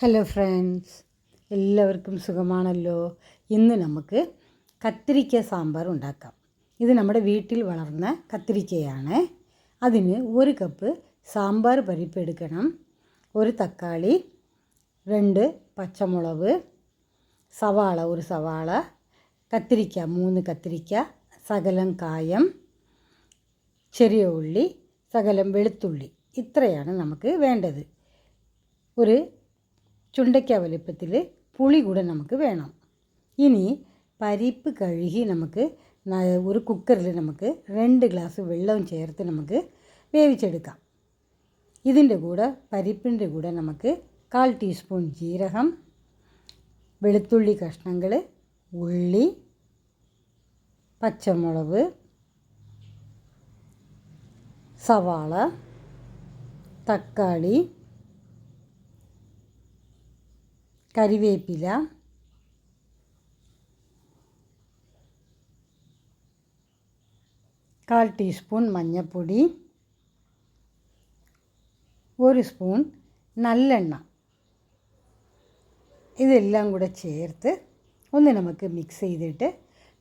Hello friends എല്ലാവർക്കും സുഖമാണല്ലോ. ഇന്ന് നമുക്ക് കത്തിരിക്ക സാമ്പാർ ഉണ്ടാക്കാം. ഇത് നമ്മുടെ വീട്ടിൽ വളർന്ന കത്തിരിക്കയാണ്. അതിന് ഒരു കപ്പ് സാമ്പാർ പരിപ്പ് എടുക്കണം. ഒരു തക്കാളി രണ്ട് പച്ചമുളക് സവാള ഒരു സവാള കത്തിരിക്ക മൂന്ന് കത്തിരിക്ക സകലം കായം ചെറിയ ഉള്ളി സകലം വെളുത്തുള്ളി. ഇത്രയാണ് നമുക്ക് വേണ്ടത്. ഒരു ചുണ്ടയ്ക്ക വലുപ്പത്തിൽ പുളി കൂടെ നമുക്ക് വേണം. ഇനി പരിപ്പ് കഴുകി നമുക്ക് ഒരു കുക്കറിൽ നമുക്ക് രണ്ട് ഗ്ലാസ് വെള്ളവും ചേർത്ത് നമുക്ക് വേവിച്ചെടുക്കാം. ഇതിന്റെ കൂടെ പരിപ്പിന്റെ കൂടെ നമുക്ക് കാൽ ടീസ്പൂൺ ജീരകം വെളുത്തുള്ളി കഷ്ണങ്ങൾ ഉള്ളി പച്ചമുളക് സവാള തക്കാളി കരിവേപ്പില. കാൽ ടീസ്പൂൺ മഞ്ഞൾപ്പൊടി ഒരു സ്പൂൺ നല്ലെണ്ണ. ഇതെല്ലാം കൂടെ ചേർത്ത് ഒന്ന് നമുക്ക് മിക്സ് ചെയ്തിട്ട്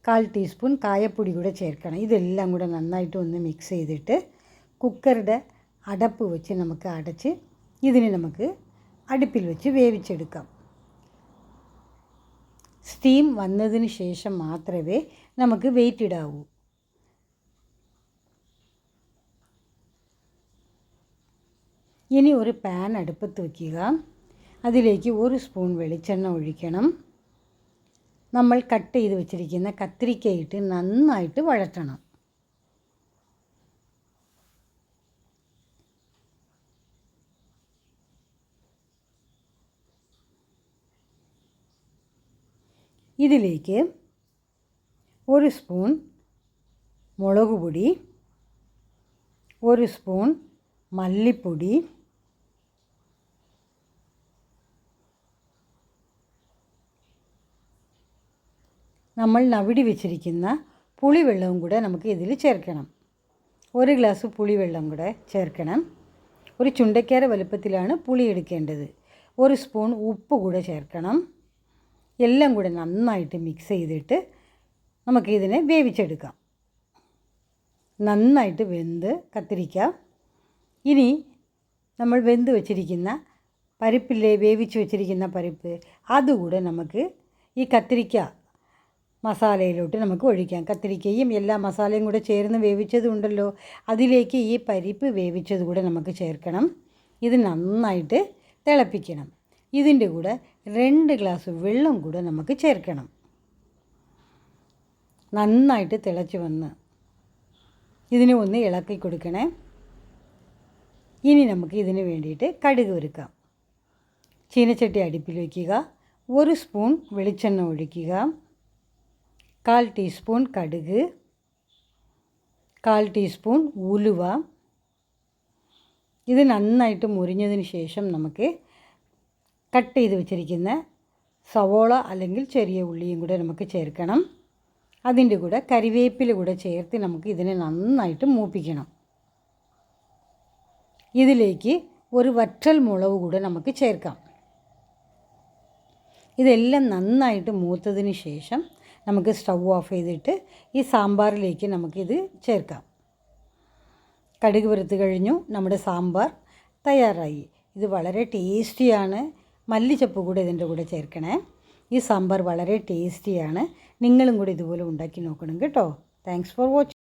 കാൽ ടീസ്പൂൺ കായപ്പൊടി കൂടെ ചേർക്കണം. ഇതെല്ലാം കൂടെ നന്നായിട്ട് ഒന്ന് മിക്സ് ചെയ്തിട്ട് കുക്കറുടെ അടപ്പ് വെച്ച് നമുക്ക് അടച്ച് ഇതിനെ നമുക്ക് അടുപ്പിൽ വെച്ച് വേവിച്ചെടുക്കാം. സ്റ്റീം വന്നതിന് ശേഷം മാത്രമേ നമുക്ക് വെയിറ്റ് ഇടാവൂ. ഇനി ഒരു പാൻ അടുപ്പത്ത് വയ്ക്കുക അതിലേക്ക് ഒരു സ്പൂൺ വെളിച്ചെണ്ണ ഒഴിക്കണം. നമ്മൾ കട്ട് ചെയ്ത് വെച്ചിരിക്കുന്ന കത്തിരിക്കയിട്ട് നന്നായിട്ട് വഴറ്റണം. ഇതിലേക്ക് ഒരു സ്പൂൺ മുളക് പൊടി ഒരു സ്പൂൺ മല്ലിപ്പൊടി നമ്മൾ നവിടി വെച്ചിരിക്കുന്ന പുളിവെള്ളവും കൂടെ നമുക്ക് ഇതിൽ ചേർക്കണം. ഒരു ഗ്ലാസ് പുളിവെള്ളം കൂടെ ചേർക്കണം. ഒരു ചുണ്ടക്കാര വലുപ്പത്തിലാണ് പുളി എടുക്കേണ്ടത്. ഒരു സ്പൂൺ ഉപ്പ് കൂടെ ചേർക്കണം. എല്ലാം കൂടെ നന്നായിട്ട് മിക്സ് ചെയ്തിട്ട് നമുക്കിതിനെ വേവിച്ചെടുക്കാം. നന്നായിട്ട് വെന്ത് കത്തിരിക്കാം. ഇനി നമ്മൾ വെന്ത് വെച്ചിരിക്കുന്ന പരിപ്പില്ലേ വേവിച്ച് വെച്ചിരിക്കുന്ന പരിപ്പ് അതുകൂടെ നമുക്ക് ഈ കത്തിരിക്ക മസാലയിലോട്ട് നമുക്ക് ഒഴിക്കാം. കത്തിരിക്കയും എല്ലാ മസാലയും കൂടെ ചേർന്ന് വേവിച്ചതുണ്ടല്ലോ അതിലേക്ക് ഈ പരിപ്പ് വേവിച്ചത് കൂടെ നമുക്ക് ചേർക്കണം. ഇത് നന്നായിട്ട് തിളപ്പിക്കണം. ഇതിന്റെ കൂടെ രണ്ട് ഗ്ലാസ് വെള്ളം കൂടെ നമുക്ക് ചേർക്കണം. നന്നായിട്ട് തിളച്ച് വന്ന് ഇതിനെ ഒന്ന് ഇളക്കി കൊടുക്കണേ. ഇനി നമുക്ക് ഇതിന് വേണ്ടിയിട്ട് കടുക് ഒരുക്കാം ചീനച്ചട്ടി അടുപ്പിൽ വയ്ക്കുക. ഒരു സ്പൂൺ വെളിച്ചെണ്ണ ഒഴിക്കുക. കാൽ ടീസ്പൂൺ കടുക്. കാൽ ടീസ്പൂൺ ഉലുവ. ഇത് നന്നായിട്ട് മുരിഞ്ഞതിന് ശേഷം നമുക്ക് കട്ട് ചെയ്ത് വെച്ചിരിക്കുന്ന സവോള അല്ലെങ്കിൽ ചെറിയ ഉള്ളിയും കൂടെ നമുക്ക് ചേർക്കണം. അതിന്റെ കൂടെ കരിവേപ്പില കൂടെ ചേർത്ത് നമുക്ക് ഇതിനെ നന്നായിട്ട് മൂപ്പിക്കണം. ഇതിലേക്ക് ഒരു വറ്റൽ മുളക് കൂടെ നമുക്ക് ചേർക്കാം. ഇതെല്ലാം നന്നായിട്ട് മൂത്തതിന് ശേഷം നമുക്ക് സ്റ്റൗ ഓഫ് ചെയ്തിട്ട് ഈ സാമ്പാറിലേക്ക് നമുക്കിത് ചേർക്കാം. കടുക് വറുത്ത് കഴിഞ്ഞു. നമ്മുടെ സാമ്പാർ തയ്യാറായി. ഇത് വളരെ ടേസ്റ്റിയാണ്. മല്ലിച്ചപ്പ് കൂടെ ഇതിന്റെ കൂടെ ചേർക്കണേ. ഈ സാമ്പാർ വളരെ ടേസ്റ്റിയാണ്. നിങ്ങളും കൂടി ഇതുപോലെ ഉണ്ടാക്കി നോക്കണം കേട്ടോ. Thanks for watching